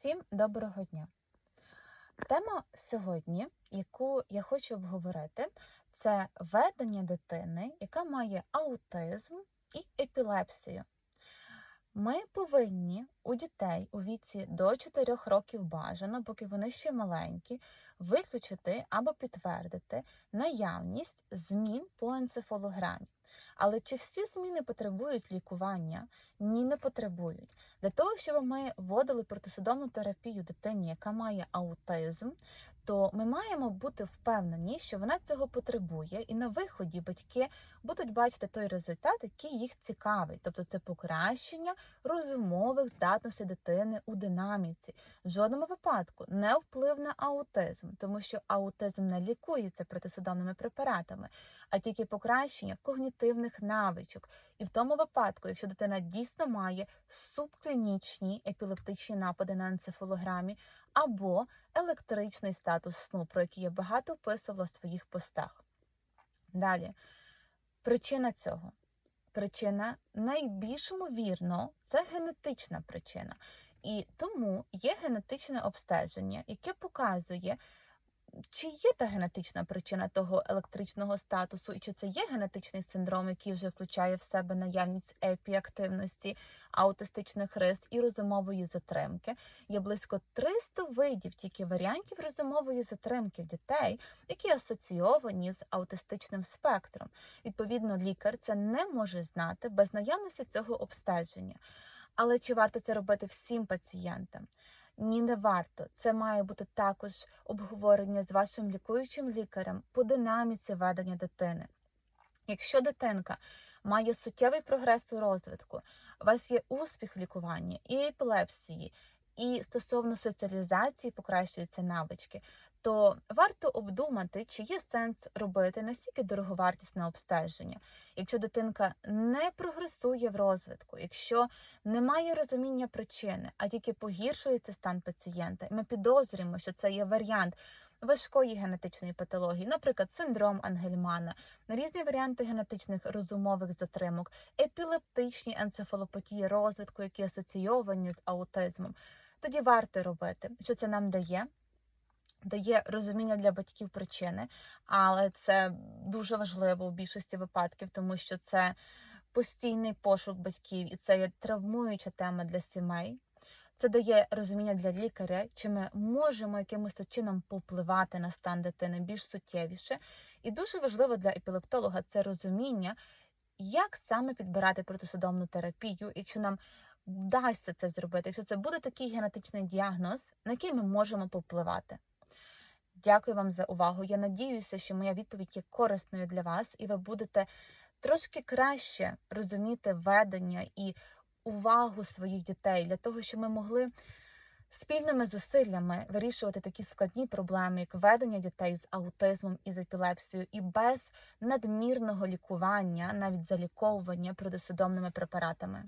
Всім доброго дня! Тема сьогодні, яку я хочу обговорити, це ведення дитини, яка має аутизм і епілепсію. Ми повинні у дітей у віці до 4 років бажано, поки вони ще маленькі, виключити або підтвердити наявність змін по енцефалограмі. Але чи всі зміни потребують лікування? Ні, не потребують. Для того, щоб ми вводили протисудомну терапію дитині, яка має аутизм, то ми маємо бути впевнені, що вона цього потребує, і на виході батьки будуть бачити той результат, який їх цікавий, тобто це покращення розумових здатностей дитини у динаміці. В жодному випадку не вплив на аутизм, тому що аутизм не лікується протисудомними препаратами, а тільки покращення когнітивних навичок. І в тому випадку, якщо дитина дійсно має субклінічні епілептичні напади на енцефалограмі або електричний статус сну, про який я багато описувала в своїх постах. Далі, причина цього. Причина найбільш ймовірно, це генетична причина. І тому є генетичне обстеження, яке показує, чи є та генетична причина того електричного статусу, і чи це є генетичний синдром, який вже включає в себе наявність епіактивності, аутистичних рис і розумової затримки. Є близько 300 видів тільки варіантів розумової затримки в дітей, які асоційовані з аутистичним спектром. Відповідно, лікар це не може знати без наявності цього обстеження. Але чи варто це робити всім пацієнтам? Ні, не варто. Це має бути також обговорення з вашим лікуючим лікарем по динаміці ведення дитини. Якщо дитинка має суттєвий прогрес у розвитку, у вас є успіх в лікуванні і епілепсії, і стосовно соціалізації покращуються навички, то варто обдумати, чи є сенс робити настільки дороговартісне обстеження. Якщо дитинка не прогресує в розвитку, якщо немає розуміння причини, а тільки погіршується стан пацієнта, ми підозрюємо, що це є варіант. Важкої генетичної патології, наприклад, синдром Ангельмана, різні варіанти генетичних розумових затримок, епілептичні енцефалопатії розвитку, які асоційовані з аутизмом, тоді варто робити, що це нам дає. Дає розуміння для батьків причини, але це дуже важливо у більшості випадків, тому що це постійний пошук батьків, і це є травмуюча тема для сімей. Це дає розуміння для лікаря, чи ми можемо якимось чином повпливати на стан дитини більш суттєвіше. І дуже важливо для епілептолога це розуміння, як саме підбирати протисудомну терапію, якщо нам вдасться це зробити, якщо це буде такий генетичний діагноз, на який ми можемо повпливати. Дякую вам за увагу. Я надіюся, що моя відповідь є корисною для вас, і ви будете трошки краще розуміти ведення і увагу своїх дітей для того, щоб ми могли спільними зусиллями вирішувати такі складні проблеми, як ведення дітей з аутизмом і з епілепсією, і без надмірного лікування, навіть заліковування протисудомними препаратами.